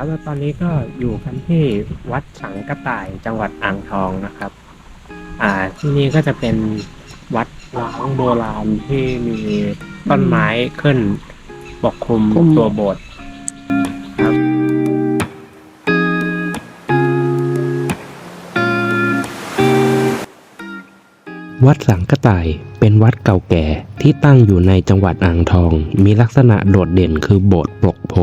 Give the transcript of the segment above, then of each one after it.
ครับแล้วตอนนี้ก็อยู่กันที่วัดสังกะต่ายจังหวัดอ่างทองนะครับ อ่าที่นี่ก็จะเป็นวัดร้างโบราณที่มีต้นไม้ขึ้นปกคลุมคลุม ตัวโบสถ์ครับ วัดสังกะต่ายเป็นวัดเก่าแก่ที่ตั้งอยู่ในจังหวัดอ่างทอง มีลักษณะโดดเด่นคือโบสถ์ปกโพ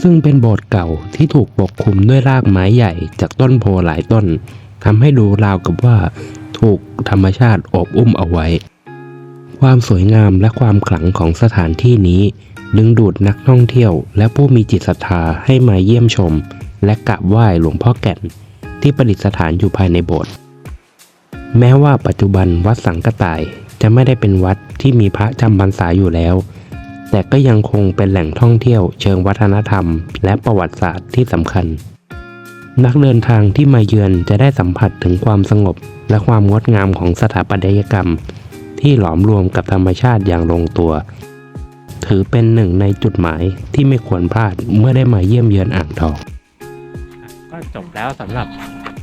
ซึ่งเป็นโบสถ์เก่าที่ถูกปกคลุมด้วยรากไม้ใหญ่จากต้นโพหลายต้นทำให้ดูราวกับว่า ถูกธรรมชาติอบอุ้มเอาไว้ ความสวยงามและความขลังของสถานที่นี้ ดึงดูดนักท่องเที่ยวและผู้มีจิตศรัทธาให้มาเยี่ยมชม และกราบไหว้หลวงพ่อแก่น ที่ประดิษฐานอยู่ภายในโบสถ์แม้ว่าปัจจุบันวัดสังกต่ายจะไม่ได้เป็นวัดที่มีพระจำพรรษาอยู่แล้ว แต่ก็ยังคงเป็นแหล่งท่องเที่ยวเชิงวัฒนธรรม และประวัติศาสตร์ที่สำคัญ นักเดินทางที่มาเยือนจะได้สัมผัสถึงความสงบ และความงดงามของสถาปัตยกรรม ที่หลอมรวมกับธรรมชาติอย่างลงตัว ถือเป็นหนึ่งในจุดหมายที่ไม่ควรพลาดเมื่อได้มาเยี่ยมเยือนอ่างทองก็จบแล้วสำหรับ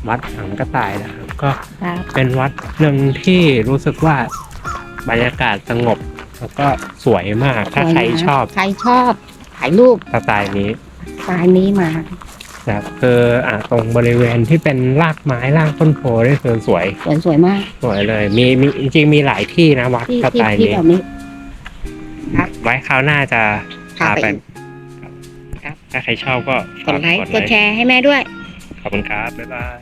วัดสังกะต่ายนะครับก็ครับเป็นวัดหนึ่งที่รู้สึกว่าบรรยากาศสงบ แล้วก็สวยมากถ้าใครชอบใครชอบถ่ายรูปสไตล์นี้สไตล์นี้มานะครับคืออ่าตรงบริเวณที่เป็นรากไม้รากต้นโพนี่คือสวยสวยสวยมากสวยเลย มีมีจริงๆมีหลายที่นะวัดที่สที่ไตล์ที่นี้แบบนี้ไว้คราวหน้าจะพาพาไปไปอีกครับถ้าใครชอบก็กดไลค์ฝากกดแชร์ให้แม่ด้วย ขอบคุณครับ บ๊ายบาย